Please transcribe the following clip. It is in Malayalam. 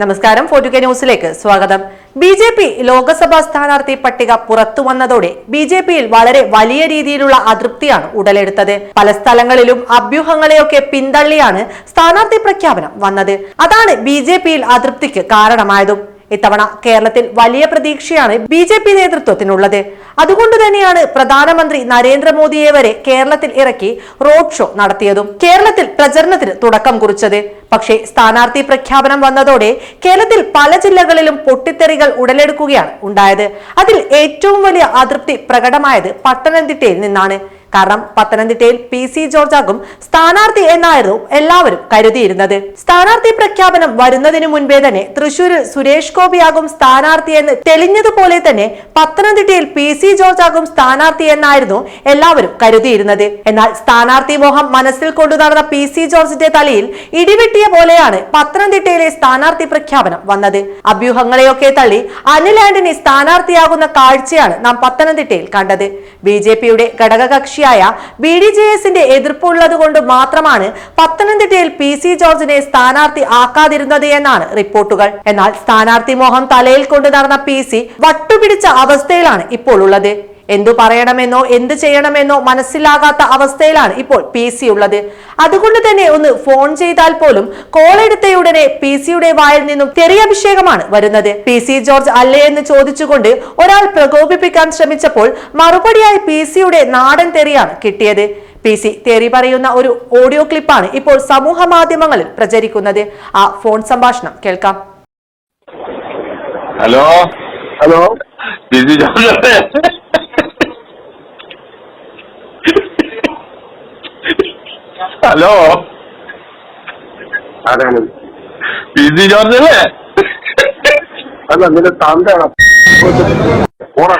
നമസ്കാരം ഫോർട്ടു കെ ന്യൂസിലേക്ക് സ്വാഗതം. ബി ജെ പി ലോക്സഭാ സ്ഥാനാർത്ഥി പട്ടിക പുറത്തു വന്നതോടെ ബി ജെ പിയിൽ വളരെ വലിയ രീതിയിലുള്ള അതൃപ്തിയാണ് ഉടലെടുത്തത്. പല സ്ഥലങ്ങളിലും അഭ്യൂഹങ്ങളെയൊക്കെ പിന്തള്ളിയാണ് സ്ഥാനാർത്ഥി പ്രഖ്യാപനം വന്നത്. അതാണ് ബി ജെ പിയിൽ അതൃപ്തിക്ക് കാരണമായതും. ഇത്തവണ കേരളത്തിൽ വലിയ പ്രതീക്ഷയാണ് ബി ജെ പി നേതൃത്വത്തിനുള്ളത്. അതുകൊണ്ട് തന്നെയാണ് പ്രധാനമന്ത്രി നരേന്ദ്രമോദിയെ വരെ കേരളത്തിൽ ഇറക്കി റോഡ് ഷോ നടത്തിയതും കേരളത്തിൽ പ്രചരണത്തിന് തുടക്കം കുറിച്ചത്. പക്ഷേ സ്ഥാനാർത്ഥി പ്രഖ്യാപനം വന്നതോടെ കേരളത്തിൽ പല ജില്ലകളിലും പൊട്ടിത്തെറികൾ ഉടലെടുക്കുകയാണ് ഉണ്ടായത്. അതിൽ ഏറ്റവും വലിയ അതൃപ്തി പ്രകടമായത് പത്തനംതിട്ടയിൽ നിന്നാണ്. കാരണം പത്തനംതിട്ടയിൽ പി സി ജോർജാകും സ്ഥാനാർത്ഥി എന്നായിരുന്നു എല്ലാവരും കരുതിയിരുന്നത്. സ്ഥാനാർത്ഥി പ്രഖ്യാപനം വരുന്നതിന് മുൻപേ തന്നെ തൃശൂരിൽ സുരേഷ് ഗോപിയാകും സ്ഥാനാർത്ഥി എന്ന് തെളിഞ്ഞതുപോലെ തന്നെ പത്തനംതിട്ടയിൽ പി സി ജോർജാകും സ്ഥാനാർത്ഥി എന്നായിരുന്നു എല്ലാവരും കരുതിയിരുന്നത്. എന്നാൽ സ്ഥാനാർത്ഥി മോഹം മനസ്സിൽ കൊണ്ടു നടന്ന പി സി ജോർജിന്റെ തലയിൽ ഇടിവെട്ടിയ പോലെയാണ് പത്തനംതിട്ടയിലെ സ്ഥാനാർത്ഥി പ്രഖ്യാപനം വന്നത്. അഭ്യൂഹങ്ങളെയൊക്കെ തള്ളി അനിൽ ആന്റണി സ്ഥാനാർത്ഥിയാകുന്ന കാഴ്ചയാണ് നാം പത്തനംതിട്ടയിൽ കണ്ടത്. ബി ജെ പിയുടെ ഘടകകക്ഷിയായ ബി ഡി ജെ എസിന്റെ എതിർപ്പുള്ളത് കൊണ്ട് മാത്രമാണ് പത്തനംതിട്ടയിൽ പി സി ജോർജിനെ സ്ഥാനാർത്ഥി ആക്കാതിരുന്നത് എന്നാണ് റിപ്പോർട്ടുകൾ. എന്നാൽ സ്ഥാനാർത്ഥി മോഹം തലയിൽ കൊണ്ട് നടന്ന പി സി വട്ടുപിടിച്ച അവസ്ഥയിലാണ് ഇപ്പോൾ ഉള്ളത്. എന്തു പറയണമെന്നോ എന്ത് ചെയ്യണമെന്നോ മനസ്സിലാകാത്ത അവസ്ഥയിലാണ് ഇപ്പോൾ പി സി ഉള്ളത്. അതുകൊണ്ട് തന്നെ ഒന്ന് ഫോൺ ചെയ്താൽ പോലും കോൾ എടുത്തയുടനെ പി സിയുടെ വായിൽ നിന്നും തെറിയഭിഷേകമാണ് വരുന്നത്. പി സി ജോർജ് അല്ലേ എന്ന് ചോദിച്ചുകൊണ്ട് ഒരാൾ പ്രകോപിപ്പിക്കാൻ ശ്രമിച്ചപ്പോൾ മറുപടിയായി പി സിയുടെ നാടൻ തെറിയാണ് കിട്ടിയത്. പി സി തെറി പറയുന്ന ഒരു ഓഡിയോ ക്ലിപ്പാണ് ഇപ്പോൾ സമൂഹ മാധ്യമങ്ങളിൽ പ്രചരിക്കുന്നത്. ആ ഫോൺ സംഭാഷണം കേൾക്കാം. Hello hello B C George അല്ലേ? ഹലോ? ആരാണ്? ബിസി ജോർജ് അല്ലേ? അല്ല നിന്റെ തന്തയാണ്? പോടാ.